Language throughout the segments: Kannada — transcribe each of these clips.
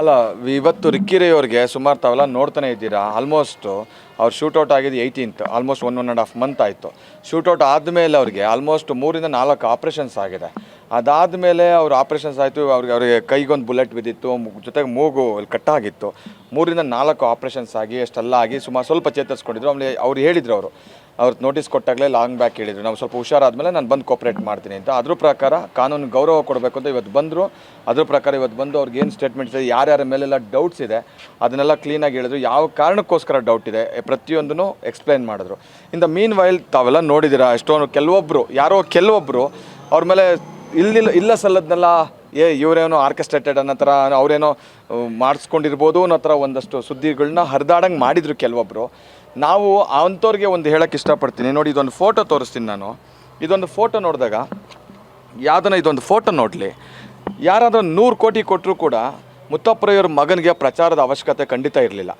ಅಲ್ಲ ಇವತ್ತು ರಿಕ್ಕಿರೇ ಅವ್ರಿಗೆ ಸುಮಾರು ತಾವೆಲ್ಲ ನೋಡ್ತಾನೆ ಇದ್ದೀರಾ? ಆಲ್ಮೋಸ್ಟು ಅವ್ರು ಶೂಟೌಟ್ ಆಗಿದ್ದು eighteenth almost one one and half month ಆಯಿತು. ಶೂಟೌಟ್ ಆದಮೇಲೆ ಅವ್ರಿಗೆ ಆಲ್ಮೋಸ್ಟ್ ಮೂರಿಂದ ನಾಲ್ಕು ಆಪ್ರೇಷನ್ಸ್ ಆಗಿದೆ. ಅದಾದಮೇಲೆ ಅವ್ರು ಆಪ್ರೇಷನ್ಸ್ ಆಯಿತು, ಅವ್ರಿಗೆ ಅವರಿಗೆ ಕೈಗೊಂದು ಬುಲೆಟ್ ಬಿದ್ದಿತ್ತು ಜೊತೆಗೆ ಮೂಗು ಅಲ್ಲಿ ಕಟ್ಟಾಗಿತ್ತು ಮೂರಿಂದ ನಾಲ್ಕು ಆಪ್ರೇಷನ್ಸ್ ಆಗಿ, ಅಷ್ಟೆಲ್ಲ ಆಗಿ ಸುಮಾರು ಸ್ವಲ್ಪ ಚೇತರಿಸ್ಕೊಂಡಿದ್ರು. ಆಮೇಲೆ ಅವ್ರು ಹೇಳಿದ್ರು ಅವರು, ಅವ್ರು ನೋಟಿಸ್ ಕೊಟ್ಟಾಗಲೇ ಲಾಂಗ್ ಬ್ಯಾಕ್ ಹೇಳಿದರು. ನಾವು ಸ್ವಲ್ಪ ಹುಷಾರಾದಮೇಲೆ ನಾನು ಬಂದು ಕೋಪ್ರೇಟ್ ಮಾಡ್ತೀನಿ ಅಂತ. ಅದ್ರ ಪ್ರಕಾರ ಕಾನೂನು ಗೌರವ ಕೊಡಬೇಕು ಅಂತ ಇವತ್ತು ಬಂದರು. ಅದ್ರ ಪ್ರಕಾರ ಇವತ್ತು ಬಂದು ಅವ್ರಿಗೆ ಏನು ಸ್ಟೇಟ್ಮೆಂಟ್ಸ್ ಇದೆ, ಯಾರ್ಯಾರ ಮೇಲೆಲ್ಲ ಡೌಟ್ಸ್ ಇದೆ, ಅದನ್ನೆಲ್ಲ ಕ್ಲೀನಾಗಿ ಹೇಳಿದ್ರು. ಯಾವ ಕಾರಣಕ್ಕೋಸ್ಕರ ಡೌಟ್ ಇದೆ ಪ್ರತಿಯೊಂದನ್ನು ಎಕ್ಸ್ಪ್ಲೈನ್ ಮಾಡಿದ್ರು. ಇಂದ ಮೀನ್ ವೈಲ್ ತಾವೆಲ್ಲ ನೋಡಿದ್ದೀರಾ ಎಷ್ಟೊಂದು ಕೆಲವೊಬ್ಬರು ಯಾರೋ ಕೆಲವೊಬ್ಬರು ಅವ್ರ ಮೇಲೆ ಇಲ್ಲಿಲ್ಲ ಇಲ್ಲ ಸಲ್ಲದನ್ನೆಲ್ಲ ಏ, ಇವರೇನೋ ಆರ್ಕೆಸ್ಟ್ರೇಟೆಡ್ ಅನ್ನೋ ಥರ, ಅವರೇನೋ ಮಾಡಿಸ್ಕೊಂಡಿರ್ಬೋದು ಅನ್ನೋ ಥರ ಒಂದಷ್ಟು ಸುದ್ದಿಗಳನ್ನ ಹರಿದಾಡಂಗೆ ಮಾಡಿದರು ಕೆಲವೊಬ್ಬರು ನಾವು ಅಂಥವ್ರಿಗೆ ಒಂದು ಹೇಳೋಕ್ಕೆ ಇಷ್ಟಪಡ್ತೀನಿ. ನೋಡಿ, ಇದೊಂದು ಫೋಟೋ ತೋರಿಸ್ತೀನಿ ನಾನು. ಇದೊಂದು ಫೋಟೋ ನೋಡಿದಾಗ ಯಾವುದನ್ನ ಇದೊಂದು ಫೋಟೋ ನೋಡಲಿ. ಯಾರಾದರೂ ನೂರು ಕೋಟಿ ಕೊಟ್ಟರು ಕೂಡ ಮುತ್ತಪ್ಪರೆಯವ್ರ ಮಗನಿಗೆ ಪ್ರಚಾರದ ಅವಶ್ಯಕತೆ ಖಂಡಿತ ಇರಲಿಲ್ಲ.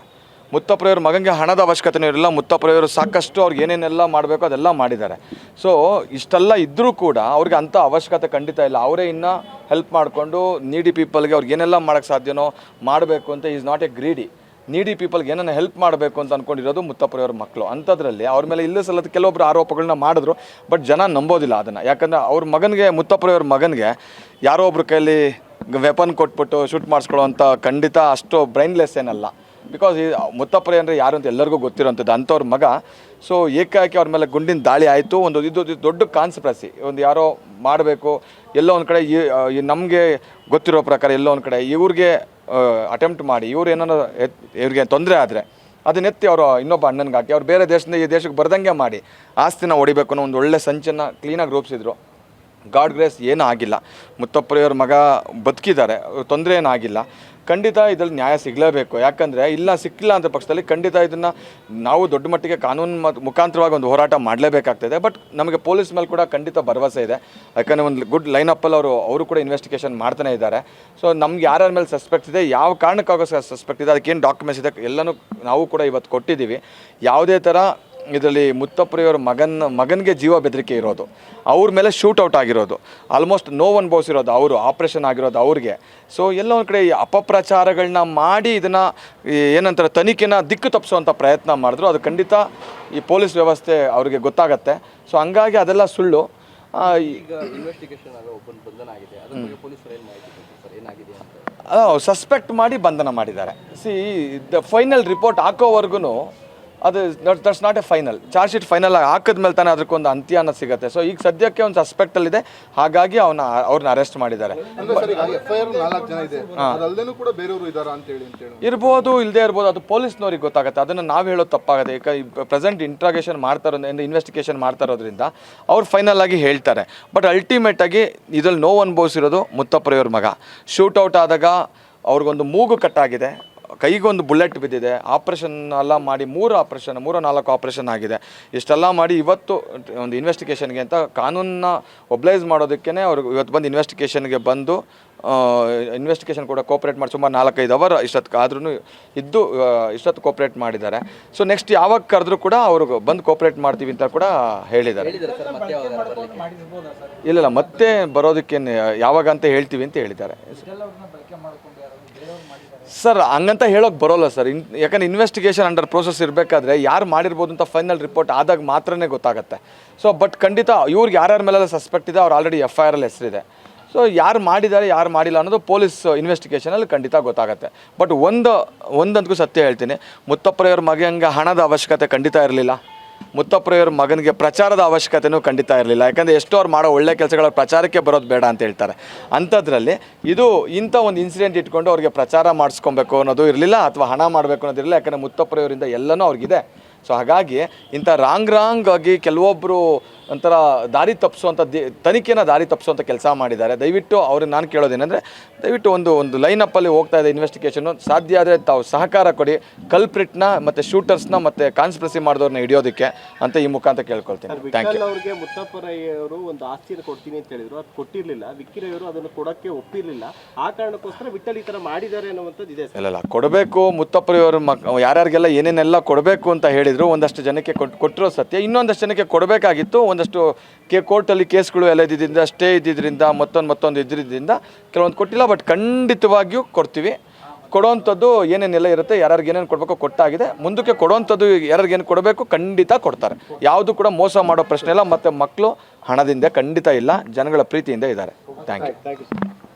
ಮುತ್ತಪ್ಪರೆಯವ್ರ ಮಗನಿಗೆ ಹಣದ ಅವಶ್ಯಕತೆನೂ ಇರಲಿಲ್ಲ. ಮುತ್ತಪ್ಪರೆಯವರು ಸಾಕಷ್ಟು ಅವ್ರಿಗೆ ಏನೇನೆಲ್ಲ ಮಾಡಬೇಕು ಅದೆಲ್ಲ ಮಾಡಿದ್ದಾರೆ. ಸೊ ಇಷ್ಟೆಲ್ಲ ಇದ್ದರೂ ಕೂಡ ಅವ್ರಿಗೆ ಅಂಥ ಅವಶ್ಯಕತೆ ಖಂಡಿತ ಇಲ್ಲ. ಅವರೇ ಇನ್ನೂ ಹೆಲ್ಪ್ ಮಾಡಿಕೊಂಡು ನೀಡಿ ಪೀಪಲ್ಗೆ ಅವ್ರಿಗೆ ಏನೆಲ್ಲ ಮಾಡೋಕ್ಕೆ ಸಾಧ್ಯನೋ ಮಾಡಬೇಕು ಅಂತ ಈಸ್ ನಾಟ್ ಎ ಗ್ರೀಡಿ ನೀಡಿ ಪೀಪಲ್ಗೆ ಏನನ್ನ ಹೆಲ್ಪ್ ಮಾಡಬೇಕು ಅಂತ ಅಂದ್ಕೊಂಡಿರೋದು ಮುತ್ತಪ್ಪರೆಯವ್ರ ಮಕ್ಕಳು ಅಂಥದ್ರಲ್ಲಿ ಅವ್ರ ಮೇಲೆ ಇಲ್ಲ ಸಲ್ಲದ ಕೆಲವೊಬ್ಬರು ಆರೋಪಗಳನ್ನ ಮಾಡಿದ್ರು ಬಟ್ ಜನ ನಂಬೋದಿಲ್ಲ ಅದನ್ನು. ಯಾಕಂದರೆ ಅವ್ರ ಮಗನಿಗೆ ಮುತ್ತಪ್ಪರೆಯವ್ರ ಮಗನಿಗೆ ಯಾರೋ ಒಬ್ರ ಕೈಯಲ್ಲಿ ವೆಪನ್ ಕೊಟ್ಬಿಟ್ಟು ಶೂಟ್ ಮಾಡಿಸ್ಕೊಳ್ಳೋ ಅಂತ ಖಂಡಿತ ಅಷ್ಟು ಬ್ರೈನ್ಲೆಸ್ ಏನಲ್ಲ. ಬಿಕಾಸ್ ಈ ಮುತ್ತಪ್ಪರೆ ಅಂದರೆ ಯಾರು ಅಂತ ಎಲ್ಲರಿಗೂ ಗೊತ್ತಿರೋಂಥದ್ದು ಅಂಥವ್ರ ಮಗ. ಸೊ ಏಕಾಏಕಿ ಅವ್ರ ಮೇಲೆ ಗುಂಡಿನ ದಾಳಿ ಆಯಿತು. ಒಂದು ಇದು ದೊಡ್ಡ ಕಾನ್ಸ್ಪ್ರಸಿ ಒಂದು ಯಾರೋ ಮಾಡಬೇಕು, ಎಲ್ಲೋ ಒಂದು ಕಡೆ ಈ ನಮಗೆ ಗೊತ್ತಿರೋ ಪ್ರಕಾರ ಎಲ್ಲೋ ಒಂದು ಕಡೆ ಇವ್ರಿಗೆ ಅಟೆಂಪ್ಟ್ ಮಾಡಿ, ಇವ್ರು ಏನಾರ ಇವ್ರಿಗೆ ತೊಂದರೆ ಆದರೆ ಅದನ್ನೆತ್ತಿ ಅವರು ಇನ್ನೊಬ್ಬ ಅಣ್ಣನಿಗೆ ಹಾಕಿ ಅವ್ರು ಬೇರೆ ದೇಶದಿಂದ ಈ ದೇಶಕ್ಕೆ ಬರ್ದಂಗೆ ಮಾಡಿ, ಆಸ್ತಿನ ಹೊಡಿಬೇಕು ಅನ್ನೋ ಒಂದು ಒಳ್ಳೆ ಸಂಚನ್ನು ಕ್ಲೀನಾಗಿ ರೂಪಿಸಿದ್ರು. ಗಾಡ್ ಗ್ರೇಸ್ ಏನೂ ಆಗಿಲ್ಲ ಮುತ್ತಪ್ಪರೆಯವ್ರ ಮಗ ಬದುಕಿದ್ದಾರೆ, ತೊಂದರೆ ಏನಾಗಿಲ್ಲ. ಖಂಡಿತ ಇದರಲ್ಲಿ ನ್ಯಾಯ ಸಿಗಲೇಬೇಕು. ಯಾಕಂದರೆ ಇಲ್ಲ ಸಿಕ್ಕಿಲ್ಲ ಅಂತ ಪಕ್ಷದಲ್ಲಿ ಖಂಡಿತ ಇದನ್ನು ನಾವು ದೊಡ್ಡ ಮಟ್ಟಿಗೆ ಕಾನೂನು ಮುಖಾಂತರವಾಗಿ ಒಂದು ಹೋರಾಟ ಮಾಡಲೇಬೇಕಾಗ್ತದೆ. ಬಟ್ ನಮಗೆ ಪೊಲೀಸ್ ಮೇಲೆ ಕೂಡ ಖಂಡಿತ ಭರವಸೆ ಇದೆ. ಯಾಕಂದರೆ ಒಂದು ಗುಡ್ ಲೈನ್ ಅಪ್ಪಲ್ಲಿ ಅವರು ಅವರು ಕೂಡ ಇನ್ವೆಸ್ಟಿಗೇಷನ್ ಮಾಡ್ತಾನೆ ಇದ್ದಾರೆ. ಸೊ ನಮ್ಗೆ ಯಾರ್ಯಾರ ಮೇಲೆ ಸಸ್ಪೆಕ್ಟ್ ಇದೆ, ಯಾವ ಕಾರಣಕ್ಕಾಗೋಸ್ಕರ ಸಸ್ಪೆಕ್ಟ್ ಇದೆ, ಅದಕ್ಕೇನು ಡಾಕ್ಯುಮೆಂಟ್ಸ್ ಇದೆ, ಎಲ್ಲನೂ ನಾವು ಕೂಡ ಇವತ್ತು ಕೊಟ್ಟಿದ್ದೀವಿ. ಯಾವುದೇ ಥರ ಇದರಲ್ಲಿ ಮುತ್ತಪ್ಪರಿಯವರ ಮಗನ ಮಗನಿಗೆ ಜೀವ ಬೆದರಿಕೆ ಇರೋದು. ಅವ್ರ ಮೇಲೆ ಶೂಟೌಟ್ ಆಗಿರೋದು. ಆಲ್ಮೋಸ್ಟ್ ನೋವು ಅನುಭವಿಸಿರೋದು ಅವರು ಆಪ್ರೇಷನ್ ಆಗಿರೋದು ಅವ್ರಿಗೆ. ಸೊ ಎಲ್ಲ ಒಂದು ಕಡೆ ಈ ಅಪಪ್ರಚಾರಗಳನ್ನ ಮಾಡಿ ಇದನ್ನು ಏನಂತಾರೆ ತನಿಖೆನ ದಿಕ್ಕು ತಪ್ಪಿಸುವಂಥ ಪ್ರಯತ್ನ ಮಾಡಿದ್ರು. ಅದು ಖಂಡಿತ ಈ ಪೊಲೀಸ್ ವ್ಯವಸ್ಥೆ ಅವರಿಗೆ ಗೊತ್ತಾಗತ್ತೆ. ಸೊ ಹಂಗಾಗಿ ಅದೆಲ್ಲ ಸುಳ್ಳು. ಈಗ ಇನ್ವೆಸ್ಟಿಗೇಷನ್ ಆಗ ಒಬ್ಬನ ಬಂಧನ ಆಗಿದೆ. ಅದ್ರ ಬಗ್ಗೆ ಪೊಲೀಸರು ಏನು ಮಾಹಿತಿ ಸರ್? ಏನಾಗಿದೆ ಸಸ್ಪೆಕ್ಟ್ ಮಾಡಿ ಬಂಧನ ಮಾಡಿದ್ದಾರೆ. ಸಿ ದ ಫೈನಲ್ ರಿಪೋರ್ಟ್ ಹಾಕೋವರೆಗೂ ಅದು that's not a final charge sheet final ಆಗಿ ಹಾಕಿದ್ಮೇಲೆ ತಾನೇ ಅದಕ್ಕೊಂದು ಅಂತ್ಯ ಅನ್ನೋದು ಸಿಗುತ್ತೆ. ಸೊ ಈಗ ಸದ್ಯಕ್ಕೆ ಒಂದು ಸಸ್ಪೆಕ್ಟಲ್ಲಿದೆ ಹಾಗಾಗಿ ಅವನ ಅವ್ರನ್ನ ಅರೆಸ್ಟ್ ಮಾಡಿದ್ದಾರೆ. ಇರ್ಬೋದು ಇಲ್ಲದೆ ಇರ್ಬೋದು ಅದು ಪೊಲೀಸ್ನವ್ರಿಗೆ ಗೊತ್ತಾಗುತ್ತೆ. ಅದನ್ನು ನಾವು ಹೇಳೋದು ತಪ್ಪಾಗುತ್ತೆ. ಈಗ ಪ್ರೆಸೆಂಟ್ ಇಂಟ್ರಾಗೇಷನ್ ಮಾಡ್ತಾರೋ ಇನ್ವೆಸ್ಟಿಗೇಷನ್ ಮಾಡ್ತಾ ಇರೋದ್ರಿಂದ ಅವ್ರು ಫೈನಲ್ ಆಗಿ ಹೇಳ್ತಾರೆ. ಬಟ್ ಅಲ್ಟಿಮೇಟ್ ಆಗಿ ಇದ್ರಲ್ಲಿ ನೋವು ಅನುಭವಿಸಿರೋದು ಮುತ್ತಪ್ಪರೆಯವ್ರ ಮಗ. ಶೂಟೌಟ್ ಆದಾಗ ಅವ್ರಿಗೊಂದು ಮೂಗು ಕಟ್ಟಾಗಿದೆ ಕೈಗೊಂದು ಬುಲೆಟ್ ಬಿದ್ದಿದೆ. ಆಪ್ರೇಷನ್ ಎಲ್ಲ ಮಾಡಿ ಮೂರು ಆಪ್ರೇಷನ್ ಮೂರು ನಾಲ್ಕು ಆಪ್ರೇಷನ್ ಆಗಿದೆ. ಇಷ್ಟೆಲ್ಲ ಮಾಡಿ ಇವತ್ತು ಒಂದು ಇನ್ವೆಸ್ಟಿಗೇಷನ್ಗೆ ಅಂತ ಕಾನೂನನ್ನ ಒಬ್ಲೈಸ್ ಮಾಡೋದಕ್ಕೇ ಅವರು ಇವತ್ತು ಬಂದು ಇನ್ವೆಸ್ಟಿಗೇಷನ್ಗೆ ಬಂದು ಇನ್ವೆಸ್ಟಿಗೇಷನ್ ಕೂಡ ಕೋಪ್ರೇಟ್ ಮಾಡಿ ಸುಮಾರು ನಾಲ್ಕೈದು ಅವರ್ ಇಷ್ಟೊತ್ತು ಆದ್ರೂ ಇದ್ದು ಇಷ್ಟೊತ್ತು ಕೋಪ್ರೇಟ್ ಮಾಡಿದ್ದಾರೆ. ಸೊ ನೆಕ್ಸ್ಟ್ ಯಾವಾಗ ಕರೆದ್ರೂ ಕೂಡ ಅವರು ಬಂದು ಕೋಪ್ರೇಟ್ ಮಾಡ್ತೀವಿ ಅಂತ ಕೂಡ ಹೇಳಿದ್ದಾರೆ. ಹೇಳಿದ್ದಾರೆ ಸರ್ ಮತ್ತೆ ಯಾವಾಗ ಬರ್ಲಿಕ್ಕೆ? ಇಲ್ಲ ಇಲ್ಲ ಮತ್ತೆ ಬರೋದಕ್ಕೆ ಯಾವಾಗ ಅಂತ ಹೇಳ್ತೀವಿ ಅಂತ ಹೇಳಿದ್ದಾರೆ. ಸರ್, ಹಂಗಂತ ಹೇಳೋಕೆ ಬರೋಲ್ಲ ಸರ್. ಯಾಕಂದ್ರೆ ಇನ್ವೆಸ್ಟಿಗೇಷನ್ ಅಂಡರ್ ಪ್ರೋಸೆಸ್ ಇರಬೇಕಾದ್ರೆ ಯಾರು ಮಾಡಿರ್ಬೋದು ಅಂತ ಫೈನಲ್ ರಿಪೋರ್ಟ್ ಆದಾಗ ಮಾತ್ರನೇ ಗೊತ್ತಾಗುತ್ತೆ. ಸೊ ಬಟ್ ಖಂಡಿತ ಇವ್ರಿಗೆ ಯಾರ್ಯಾರ ಮೇಲೆಲ್ಲ ಸಸ್ಪೆಕ್ಟ್ ಇದೆ, ಅವ್ರು ಆಲ್ರೆಡಿ ಎಫ್ ಐ ಆರ್ ಅಲ್ಲಿ ಹೆಸರಿದೆ. ಸೊ ಯಾರು ಮಾಡಿದ್ದಾರೆ ಯಾರು ಮಾಡಿಲ್ಲ ಅನ್ನೋದು ಪೊಲೀಸ್ ಇನ್ವೆಸ್ಟಿಗೇಷನಲ್ಲಿ ಖಂಡಿತ ಗೊತ್ತಾಗುತ್ತೆ. ಬಟ್ ಒಂದು, ಒಂದಂತೂ ಸತ್ಯ ಹೇಳ್ತೀನಿ. ಮುತ್ತಪ್ಪರೆಯವ್ರ ಮಗಂಗೆ ಹಣದ ಅವಶ್ಯಕತೆ ಖಂಡಿತ ಇರಲಿಲ್ಲ. ಮುತ್ತಪ್ಪರೆಯವ್ರ ಮಗನಿಗೆ ಪ್ರಚಾರದ ಅವಶ್ಯಕತೆಯೂ ಖಂಡಿತ ಇರಲಿಲ್ಲ. ಯಾಕಂದರೆ ಎಷ್ಟೋ ಅವ್ರು ಮಾಡೋ ಒಳ್ಳೆ ಕೆಲಸಗಳ ಪ್ರಚಾರಕ್ಕೆ ಬರೋದು ಬೇಡ ಅಂತ ಹೇಳ್ತಾರೆ. ಅಂಥದ್ರಲ್ಲಿ ಇದು ಇಂಥ ಒಂದು ಇನ್ಸಿಡೆಂಟ್ ಇಟ್ಕೊಂಡು ಅವ್ರಿಗೆ ಪ್ರಚಾರ ಮಾಡಿಸ್ಕೊಬೇಕು ಅನ್ನೋದು ಇರಲಿಲ್ಲ ಅಥವಾ ಹಣ ಮಾಡಬೇಕು ಅನ್ನೋದು ಇರಲಿಲ್ಲ. ಯಾಕಂದರೆ ಮುತ್ತಪ್ಪರೆಯವರಿಂದ ಎಲ್ಲನೂ ಅವ್ರಿಗಿದೆ. ಸೊ ಹಾಗಾಗಿ ಇಂಥ ರಾಂಗ್ ರಾಂಗ್ ಆಗಿ ಕೆಲವೊಬ್ಬರು ಒಂಥರ ದಾರಿ ತಪ್ಪಿಸುವಂಥ ದಿ ತನಿಖೆನ ದಾರಿ ತಪ್ಪಿಸುವಂಥ ಕೆಲಸ ಮಾಡಿದ್ದಾರೆ. ದಯವಿಟ್ಟು ಅವ್ರಿಗೆ ನಾನು ಕೇಳೋದೇನೆಂದರೆ ದಯವಿಟ್ಟು ಒಂದು ಒಂದು ಲೈನಪ್ಪಲ್ಲಿ ಹೋಗ್ತಾ ಇದೆ ಇನ್ವೆಸ್ಟಿಗೇಷನು ಸಾಧ್ಯ ಆದರೆ ತಾವು ಸಹಕಾರ ಕೊಡಿ. ಕಲ್ಪ್ರಿಟ್ನ ಮತ್ತು ಶೂಟರ್ಸ್ನ ಮತ್ತು ಕಾನ್ಸ್ಪ್ರೆಸಿ ಮಾಡಿದವ್ರನ್ನ ಹಿಡಿಯೋದಕ್ಕೆ ಅಂತ ಈ ಮುಖಾಂತರ ಕೇಳ್ಕೊಳ್ತೀನಿ. ಥ್ಯಾಂಕ್ ಯು ಅವ್ರಿಗೆ ಮುತ್ತಪ್ಪರಯ್ಯವರು ಒಂದು ಆಸ್ತಿಯನ್ನು ಕೊಡ್ತೀನಿ ಅಂತ ಹೇಳಿದ್ರು. ಅದು ಕೊಟ್ಟಿರಲಿಲ್ಲ. ವಿಕ್ಕಿರಯ್ಯವರು ಅದನ್ನು ಕೊಡೋಕ್ಕೆ ಒಪ್ಪಿರಲಿಲ್ಲ. ಆ ಕಾರಣಕ್ಕೋಸ್ಕರ ವಿಠಲ್ ಈ ಥರ ಮಾಡಿದ್ದಾರೆ ಅನ್ನುವಂಥದ್ದು ಇದೆ ಇಲ್ಲ ಇಲ್ಲ. ಕೊಡಬೇಕು ಮುತ್ತಪ್ಪರಯ್ಯವರು ಮಕ್ ಯಾರ್ಯಾರಿಗೆಲ್ಲ ಏನೇನೆಲ್ಲ ಕೊಡಬೇಕು ಅಂತ ಹೇಳಿದರು ಒಂದಷ್ಟು ಜನಕ್ಕೆ ಕೊಟ್ಟು ಕೊಟ್ಟಿರೋ ಸತ್ಯ. ಇನ್ನೊಂದಷ್ಟು ಜನಕ್ಕೆ ಕೊಡಬೇಕಾಗಿತ್ತು ಒಂದಷ್ಟು ಕೆ ಕೋರ್ಟಲ್ಲಿ ಕೇಸ್ಗಳು ಎಲ್ಲ ಇದ್ದಿದ್ದರಿಂದ, ಸ್ಟೇ ಇದ್ದಿದ್ದರಿಂದ, ಮತ್ತೊಂದು ಮತ್ತೊಂದು ಇದ್ದಿದ್ದರಿಂದ ಕೆಲವೊಂದು ಕೊಟ್ಟಿಲ್ಲ, ಬಟ್ ಖಂಡಿತವಾಗಿಯೂ ಕೊಡ್ತೀವಿ. ಕೊಡೋವಂಥದ್ದು ಏನೇನೆಲ್ಲ ಇರುತ್ತೆ, ಯಾರ್ಯಾರಿಗೆ ಏನೇನು ಕೊಡಬೇಕು ಕೊಟ್ಟಾಗಿದೆ. ಮುಂದಕ್ಕೆ ಕೊಡೋವಂಥದ್ದು ಯಾರ್ಯಾರಿಗೆ ಏನು ಕೊಡಬೇಕು ಖಂಡಿತ ಕೊಡ್ತಾರೆ. ಯಾವುದು ಕೂಡ ಮೋಸ ಮಾಡೋ ಪ್ರಶ್ನೆ ಇಲ್ಲ, ಮತ್ತು ಮಕ್ಕಳು ಹಣದಿಂದ ಖಂಡಿತ ಇಲ್ಲ, ಜನಗಳ ಪ್ರೀತಿಯಿಂದ ಇದ್ದಾರೆ. Thank you